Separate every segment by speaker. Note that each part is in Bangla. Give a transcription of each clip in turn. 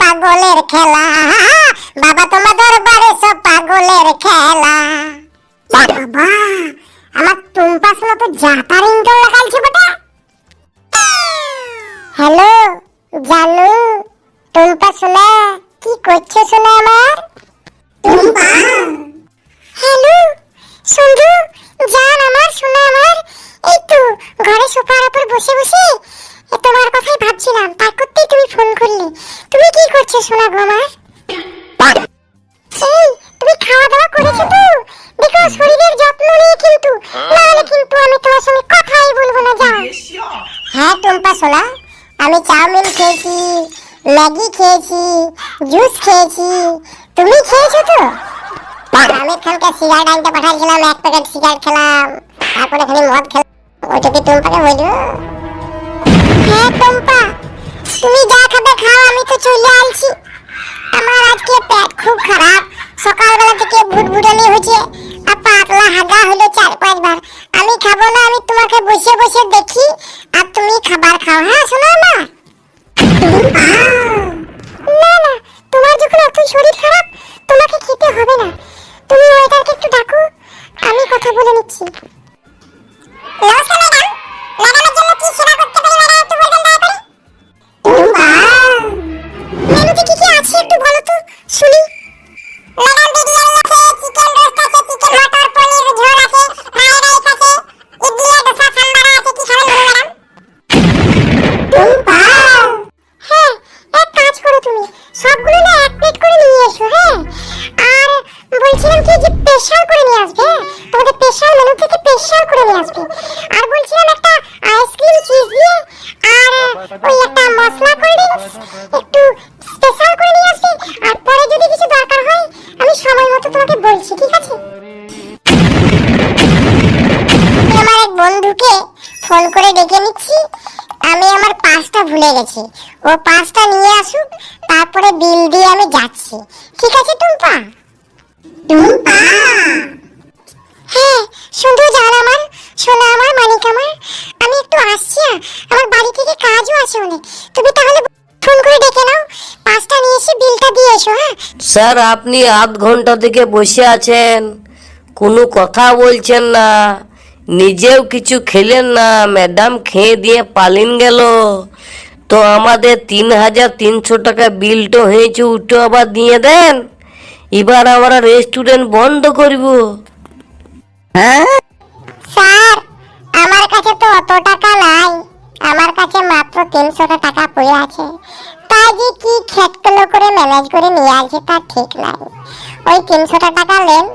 Speaker 1: পাগলের খেলা। বাবা, তোমার দরবারে সব পাগলের খেলা। বাবা, আমার টুম্পা শোনা তো জাতার ইন্টার লাগাইছে বেটা। হ্যালো, জানু টুম্পা শোনা কি করছ শোনা আমার? টুম্পা হ্যালো সন্ধু জান আমার শোনা আমার এই তো ঘরে সোফার উপর বসে বসে এ তোমার কথাই ভাবছিলাম তার করতেই তুমি ফোন করলে। তুমি কি করছ শোনা গো আমার? এই তুমি খাওয়া দাওয়া করেছ তো? দেখো শরীরের যত্ন নিয়ে কিন্তু, নাহলে কিন্তু আমি তোমার সঙ্গে কথাই বলব না, যাও। হ্যাঁ টুম্পা সোনা, আমি চাউমিন খেয়েছি, ম্যাগি খেয়েছি, জুস খেয়েছি। তুমি খেয়েছো তো? আমি খানকে সিগারেট আনতে পাঠাইছিলাম, এক প্যাকেট সিগারেট খেলাম, তারপরে খালি মদ খেলাম। ওইটা কি টুম্পাকে বলব? হ্যাঁ টুম্পা তুমি যা খাবে খাও আমি তো চলে আসছি আমার আজকে পেট খুব খারাপ সকালবেলা থেকে ভুটভুটানি হয়েছে আর পাতলা হাগা হলো চার পাঁচবার। আমি খাব না, আমি তোমাকে বসে বসে দেখি। আর তুমি খাবার খাও হ্যাঁ শোনো না? না না, তোমার যখন এত শরীর খারাপ, তোমাকে খেতে হবে না। তুমি ওয়েটারকে একটু ডাকো, আমি কথা বলে নিচ্ছি। নিয়ে আসবে। আর বলছিলাম একটা আইসক্রিম চিজ দিয়ে আর ওই একটা মশলা কোল্ড ড্রিঙ্কস একটু স্পেশাল করে নিয়ে আসবে। আর পরে যদি কিছু দরকার হয়, আমি সময় মতো তোমাকে বলছি, ঠিক আছে? আমি আমার এক বন্ধুকে ফোন করে ডেকে নিচ্ছি। আমি আমার পাসটা ভুলে গেছি। ও পাসটা নিয়ে আসুক, তারপরে বিল দিয়ে আমি যাচ্ছি। ঠিক আছে, টুম্পা? টুম্পা হ্যাঁ শুধু জান আমার শোনা আমার মানিক আমার আমি একটু আসছি হ্যাঁ? আমার বাড়ি থেকে অনেক তুমি তাহলে ফোন করে ডেকে নাও। পাসটা নিয়ে এসে বিলটা দিয়ে এসো হ্যাঁ?
Speaker 2: স্যার আপনি আধ ঘণ্টা থেকে বসে আছেন। কোনো কথা বলছেন না। নিজেও কিছু খেলেন না। ম্যাডাম খেয়ে দিয়ে পালিন গেল। তো আমাদের তিন হাজার তিনশো টাকা বিলটা হয়েছে উঠে আবার দিয়ে দেন। এবার আমরা রেস্টুরেন্ট বন্ধ করব। হ্যাঁ?
Speaker 1: স্যার আমার কাছে তো অত টাকা নাই। কাছে মাত্র তিনশোটা টাকা পড়ে আছে, তাই যে কি খেটগুলো করে ম্যানেজ করে নিয়ে আসছে তা ঠিক নাই। ওই তিনশোটা টাকা নেন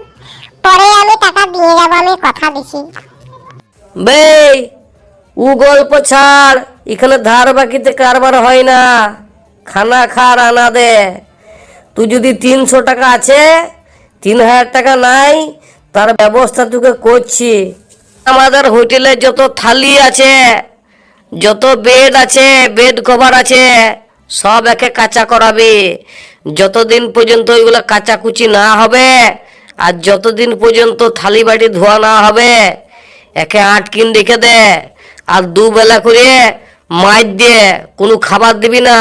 Speaker 1: পরে আমি টাকা দিয়ে যাব, আমি কথা দিছি।
Speaker 2: বে ও গল্প ছাড়, এখানে ধার বাকিতে কারবার হয় না। খানা খা রানা দে। তুই যদি তিনশো টাকা আছে, তিন হাজার টাকা নাই, তার ব্যবস্থা তোকে করছি। আমাদের হোটেলে যত থালি আছে যত বেদ আছে, বেদ কভার আছে, সব একে কাঁচা করাবে। যতদিন পর্যন্ত ওইগুলো কাচাকুচি না হবে, আর যতদিন পর্যন্ত থালি বাটি ধোয়া না হবে, একে আটকিন রেখে দে, আর দুবেলা করে মাছ দিয়ে কোনো খাবার দিবি না।